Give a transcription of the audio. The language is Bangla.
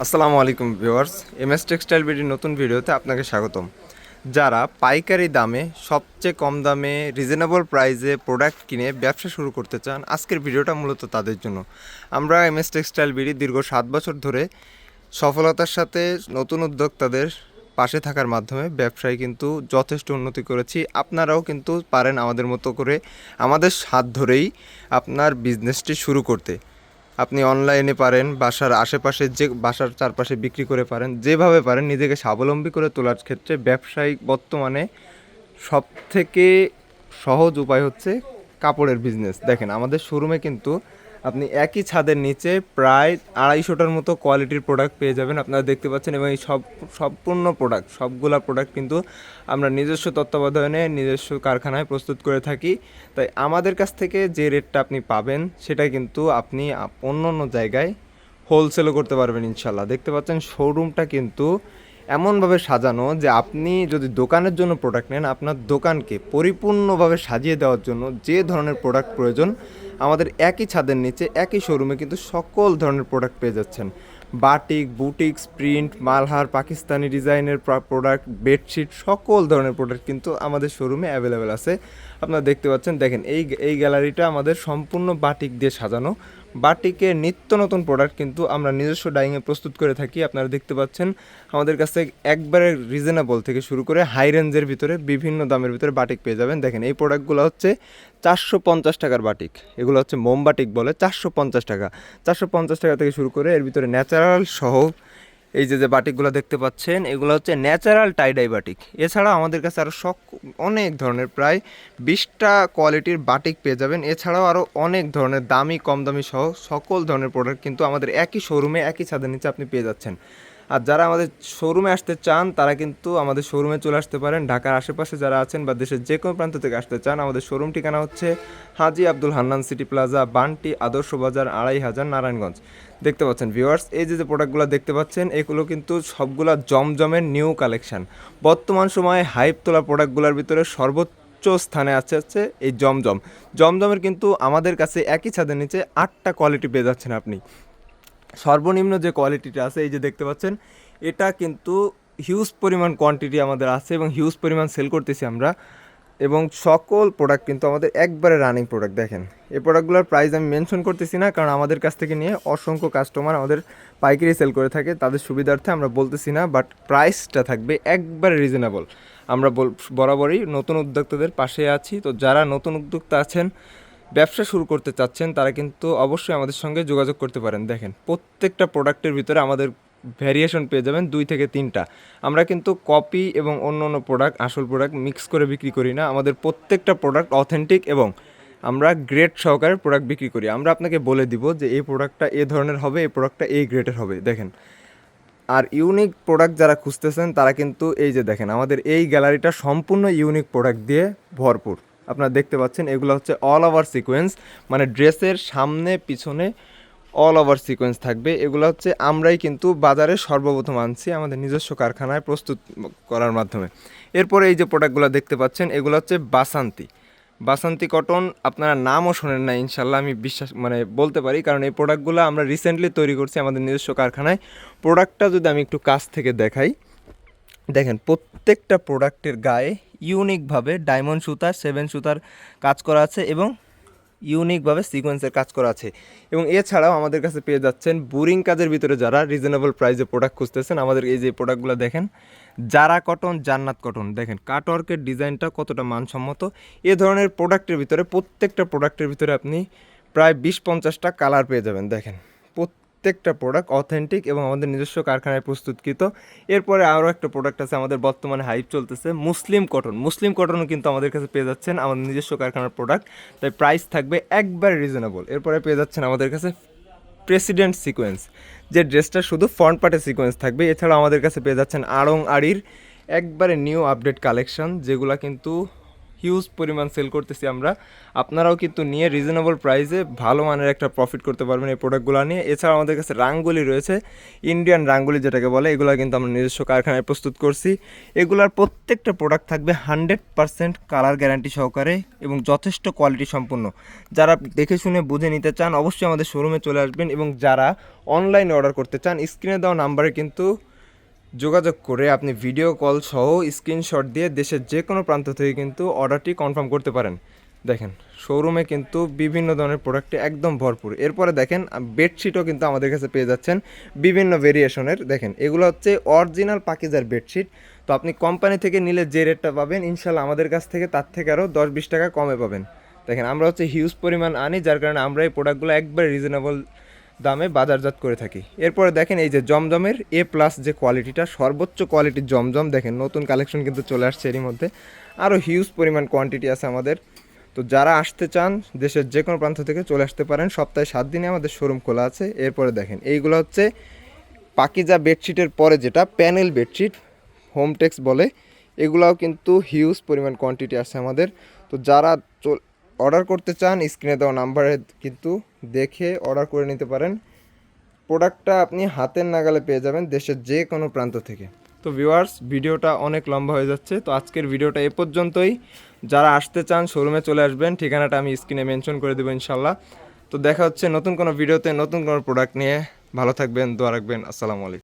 আসসালামু আলাইকুম ভিউয়ার্স এম এস টেক্সটাইল বিডির নতুন ভিডিওতে আপনাকে স্বাগতম। যারা পাইকারি দামে, সবচেয়ে কম দামে রিজনেবল প্রাইসে প্রোডাক্ট কিনে ব্যবসা শুরু করতে চান, আজকের ভিডিওটা মূলত তাদের জন্য। আমরা এম এস টেক্সটাইল বিডি দীর্ঘ সাত বছর ধরে সফলতার সাথে নতুন উদ্যোক্তাদের পাশে থাকার মাধ্যমে ব্যবসায় কিন্তু যথেষ্ট উন্নতি করেছি। আপনারাও কিন্তু পারেন আমাদের মতো করে আমাদের হাত ধরেই আপনার বিজনেসটি শুরু করতে। আপনি অনলাইনে পারেন, বাসার আশেপাশে যে, বাসার চারপাশে বিক্রি করে পারেন, যেভাবে পারেন নিজেকে স্বাবলম্বী করে তোলার ক্ষেত্রে ব্যবসায়িক বর্তমানে সব থেকে সহজ উপায় হচ্ছে কাপড়ের বিজনেস দেখেন, আমাদের শোরুমে কিন্তু আপনি একই ছাদের নিচে প্রায় আড়াইশোটার মতো কোয়ালিটির প্রোডাক্ট পেয়ে যাবেন। আপনারা দেখতে পাচ্ছেন এবং এই সব, সম্পূর্ণ প্রোডাক্ট সবগুলা প্রোডাক্ট কিন্তু আমরা নিজস্ব তত্ত্বাবধানে, নিজস্ব কারখানায় প্রস্তুত করে থাকি। তাই আমাদের কাছ থেকে যে রেটটা আপনি পাবেন, সেটা কিন্তু আপনি অন্য অন্য জায়গায় হোলসেলও করতে পারবেন ইনশাল্লাহ দেখতে পাচ্ছেন শোরুমটা কিন্তু এমনভাবে সাজানো যে আপনি যদি দোকানের জন্য প্রোডাক্ট নেন, আপনার দোকানকে পরিপূর্ণভাবে সাজিয়ে দেওয়ার জন্য যে ধরনের প্রোডাক্ট প্রয়োজন, আমাদের একই ছাদের নিচে, একই শোরুমে কিন্তু সকল ধরনের প্রোডাক্ট পেয়ে যাচ্ছেন। Batik boutiques print Malhar, Pakistani ডিজাইনের প্রোডাক্ট বেডশিট সকল ধরনের প্রোডাক্ট কিন্তু আমাদের শোরুমে অ্যাভেলেবেল আছে। আপনারা দেখতে পাচ্ছেন, দেখেন এই এই গ্যালারিটা আমাদের সম্পূর্ণ বাটিক দিয়ে সাজানো। বাটিকে নিত্য নতুন প্রোডাক্ট কিন্তু আমরা নিজস্ব ডাইংয়ে প্রস্তুত করে থাকি। আপনারা দেখতে পাচ্ছেন, আমাদের কাছে একবারে রিজনেবল থেকে শুরু করে হাই রেঞ্জের ভিতরে বিভিন্ন দামের ভিতরে বাটিক পেয়ে যাবেন। দেখেন, এই প্রোডাক্টগুলো হচ্ছে চারশো পঞ্চাশ টাকার বাটিক এগুলো হচ্ছে মোমবাটিক বলে, চারশো পঞ্চাশ টাকা। চারশো পঞ্চাশ টাকা থেকে শুরু করে এর ভিতরে ন্যাচারাল সহ এই যে যে বাটিকগুলো দেখতে পাচ্ছেন, এগুলো হচ্ছে ন্যাচারাল টাইডাই বাটিক এছাড়া আমাদের কাছে আরও সক অনেক ধরনের, প্রায় বিশটা কোয়ালিটির বাটিক পেয়ে যাবেন। এছাড়াও আরও অনেক ধরনের, দামি, কম দামি সহ সকল ধরনের প্রোডাক্ট কিন্তু আমাদের একই শোরুমে একই ছাদের নিচে আপনি পেয়ে যাচ্ছেন। আর যারা আমাদের শোরুমে আসতে চান, তারা কিন্তু আমাদের শোরুমে চলে আসতে পারেন। ঢাকার আশেপাশে যারা আছেন বা দেশের যে কোনো প্রান্ত থেকে আসতে চান, আমাদের শোরুম ঠিকানা হচ্ছে হাজি আব্দুল হান্নান সিটি প্লাজা, বান্টি আদর্শ বাজার, আড়াই হাজার নারায়ণগঞ্জ। দেখতে পাচ্ছেন ভিউয়ার্স এই যে যে প্রোডাক্টগুলো দেখতে পাচ্ছেন, এগুলো কিন্তু সবগুলা জমজমের নিউ কালেকশন বর্তমান সময়ে হাইপ তোলা প্রোডাক্টগুলোর ভিতরে সর্বোচ্চ স্থানে আছে হচ্ছে এই জমজম। জমজমের কিন্তু আমাদের কাছে একই ছাদের নিচে আটটা কোয়ালিটি পেয়ে যাচ্ছেন আপনি। সর্বনিম্ন যে কোয়ালিটিটা আছে, এই যে দেখতে পাচ্ছেন, এটা কিন্তু হিউজ পরিমাণ কোয়ান্টিটি আমাদের আছে এবং হিউজ পরিমাণ সেল করতেছি আমরা। এবং সকল প্রোডাক্ট কিন্তু আমাদের একবারে রানিং প্রোডাক্ট দেখেন। এই প্রোডাক্টগুলোর প্রাইস আমি মেনশন করতেছি না, কারণ আমাদের কাছ থেকে নিয়ে অসংখ্য কাস্টমার আমাদের পাইকারি সেল করে থাকে, তাদের সুবিধার্থে আমরা বলতেছি না বাট প্রাইসটা থাকবে একবারে রিজনেবল আমরা বরাবরই নতুন উদ্যোক্তাদের পাশে আছি, তো যারা নতুন উদ্যোক্তা আছেন ব্যবসা শুরু করতে চাচ্ছেন, তারা কিন্তু অবশ্যই আমাদের সঙ্গে যোগাযোগ করতে পারেন। দেখেন, প্রত্যেকটা প্রোডাক্টের ভিতরে আমাদের ভ্যারিয়েশন পেয়ে যাবেন দুই থেকে তিনটা। আমরা কিন্তু কপি এবং অন্য অন্য প্রোডাক্ট, আসল প্রোডাক্ট মিক্স করে বিক্রি করি না। আমাদের প্রত্যেকটা প্রোডাক্ট অথেন্টিক এবং আমরা গ্রেড সহকারে প্রোডাক্ট বিক্রি করি। আমরা আপনাকে বলে দিব যে এই প্রোডাক্টটা এ ধরনের হবে, এই প্রোডাক্টটা এই গ্রেডের হবে। দেখেন, আর ইউনিক প্রোডাক্ট যারা খুঁজতেছেন, তারা কিন্তু এই যে দেখেন, আমাদের এই গ্যালারিটা সম্পূর্ণ ইউনিক প্রোডাক্ট দিয়ে ভরপুর। আপনারা দেখতে পাচ্ছেন, এগুলো হচ্ছে অল ওভার সিকোয়েন্স মানে ড্রেসের সামনে, পিছনে অল ওভার সিকোয়েন্স থাকবে। এগুলো হচ্ছে আমরাই কিন্তু বাজারে সর্বপ্রথম আনছি আমাদের নিজস্ব কারখানায় প্রস্তুত করার মাধ্যমে। এরপরে এই যে প্রোডাক্টগুলো দেখতে পাচ্ছেন, এগুলো হচ্ছে বাসান্তি। বাসন্তী কটন আপনারা নামও শোনেন না ইনশাল্লাহ আমি বিশ্বাস মানে বলতে পারি, কারণ এই প্রোডাক্টগুলো আমরা রিসেন্টলি তৈরি করছি আমাদের নিজস্ব কারখানায়। প্রোডাক্টটা যদি আমি একটু কাছ থেকে দেখাই, দেখেন প্রত্যেকটা প্রোডাক্টের গায়ে ইউনিকভাবে ডায়মন্ড সুতার সেভেন সুতার কাজ করা আছে এবং ইউনিকভাবে সিকোয়েন্সের কাজ করা আছে। এবং এছাড়াও আমাদের কাছে পেয়ে যাচ্ছেন বোরিং কাজের ভিতরে যারা রিজনেবল প্রাইসে প্রোডাক্ট খুঁজতেছেন, আমাদের এই যে প্রোডাক্টগুলো দেখেন, জারা কটন জান্নাত কটন দেখেন কাটওয়ার্কের ডিজাইনটা কতটা মানসম্মত। এ ধরনের প্রোডাক্টের ভিতরে, প্রত্যেকটা প্রোডাক্টের ভিতরে আপনি প্রায় বিশ পঞ্চাশটা কালার পেয়ে যাবেন, দেখেন। প্রত্যেকটা প্রোডাক্ট অথেন্টিক এবং আমাদের নিজস্ব কারখানায় প্রস্তুতকৃত। এরপরে আরও একটা প্রোডাক্ট আছে আমাদের বর্তমানে হাইপ চলতেছে মুসলিম কটন মুসলিম কটনও কিন্তু আমাদের কাছে পেয়ে যাচ্ছেন আমাদের নিজস্ব কারখানার প্রোডাক্ট তাই প্রাইস থাকবে একবার রিজনেবল এরপরে পেয়ে যাচ্ছেন আমাদের কাছে প্রেসিডেন্ট সিকোয়েন্স যে ড্রেসটা শুধু ফ্রন্ট পার্টে সিকোয়েন্স থাকবে। এছাড়াও আমাদের কাছে পেয়ে যাচ্ছেন আড়ং আড়ির একবারে নিউ আপডেট কালেকশন যেগুলো কিন্তু হিউজ পরিমাণ সেল করতেছি আমরা। আপনারাও কিন্তু নিয়ে রিজনেবল প্রাইসে ভালো মানের একটা প্রফিট করতে পারবেন এই প্রোডাক্টগুলো নিয়ে। এছাড়া আমাদের কাছে রাঙ্গুলি রয়েছে ইন্ডিয়ান রাঙ্গুলি যেটাকে বলে, এগুলো কিন্তু আমরা নিজস্ব কারখানায় প্রস্তুত করছি। এগুলার প্রত্যেকটা প্রোডাক্ট থাকবে হান্ড্রেড পারসেন্ট কালার গ্যারান্টি সহকারে এবং যথেষ্ট কোয়ালিটি সম্পন্ন যারা দেখে শুনে বুঝে নিতে চান, অবশ্যই আমাদের শোরুমে চলে আসবেন এবং যারা অনলাইনে অর্ডার করতে চান স্ক্রিনে দেওয়া নাম্বারে কিন্তু যোগাযোগ করে আপনি ভিডিও কল সহ স্ক্রিনশট দিয়ে দেশের যে কোনো প্রান্ত থেকে কিন্তু অর্ডারটি কনফার্ম করতে পারেন। দেখেন শোরুমে কিন্তু বিভিন্ন ধরনের প্রোডাক্টে একদম ভরপুর। এরপরে দেখেন বেডশিটও কিন্তু আমাদের কাছে পেয়ে যাচ্ছেন বিভিন্ন ভেরিয়েশনের দেখেন, এগুলো হচ্ছে অরিজিনাল পাকিজার বেডশিট তো আপনি কোম্পানি থেকে নিলে যে রেটটা পাবেন ইনশাল্লাহ আমাদের কাছ থেকে তার থেকে আরও দশ বিশ টাকা কমে পাবেন। দেখেন, আমরা হচ্ছে হিউজ পরিমাণ আনি, যার কারণে আমরা এই প্রোডাক্টগুলো একবার রিজনেবল দামে বাজারজাত করে থাকি। এরপরে দেখেন এই যে জমজমের এ প্লাস যে কোয়ালিটিটা সর্বোচ্চ কোয়ালিটির জমজম, দেখেন নতুন কালেকশন কিন্তু চলে আসছে এরই মধ্যে। আরও হিউজ পরিমাণ কোয়ান্টিটি আছে আমাদের। তো যারা আসতে চান, দেশের যে কোনো প্রান্ত থেকে চলে আসতে পারেন। সপ্তাহে সাত দিনে আমাদের শোরুম খোলা আছে। এরপরে দেখেন, এইগুলো হচ্ছে পাকিজা বেডশিটের পরে যেটা প্যানেল বেডশিট হোমটেক্স বলে। এগুলাও কিন্তু হিউজ পরিমাণ কোয়ান্টিটি আছে আমাদের। তো যারা অর্ডার করতে চান, স্ক্রিনে দেওয়া নাম্বারে কিন্তু দেখে অর্ডার করে নিতে পারেন। প্রোডাক্টটা আপনি হাতের নাগালে পেয়ে যাবেন দেশের যে কোনো প্রান্ত থেকে। তো ভিউয়ার্স, ভিডিওটা অনেক লম্বা হয়ে যাচ্ছে। তো আজকের ভিডিওটা এ পর্যন্তই। যারা আসতে চান, শোরুমে চলে আসবেন, ঠিকানাটা আমি স্ক্রিনে মেনশন করে দেবো ইনশাল্লাহ তো দেখা হচ্ছে নতুন কোনো ভিডিওতে নতুন কোনো প্রোডাক্ট নিয়ে। ভালো থাকবেন, দোয়া রাখবেন। আসসালামু আলাইকুম।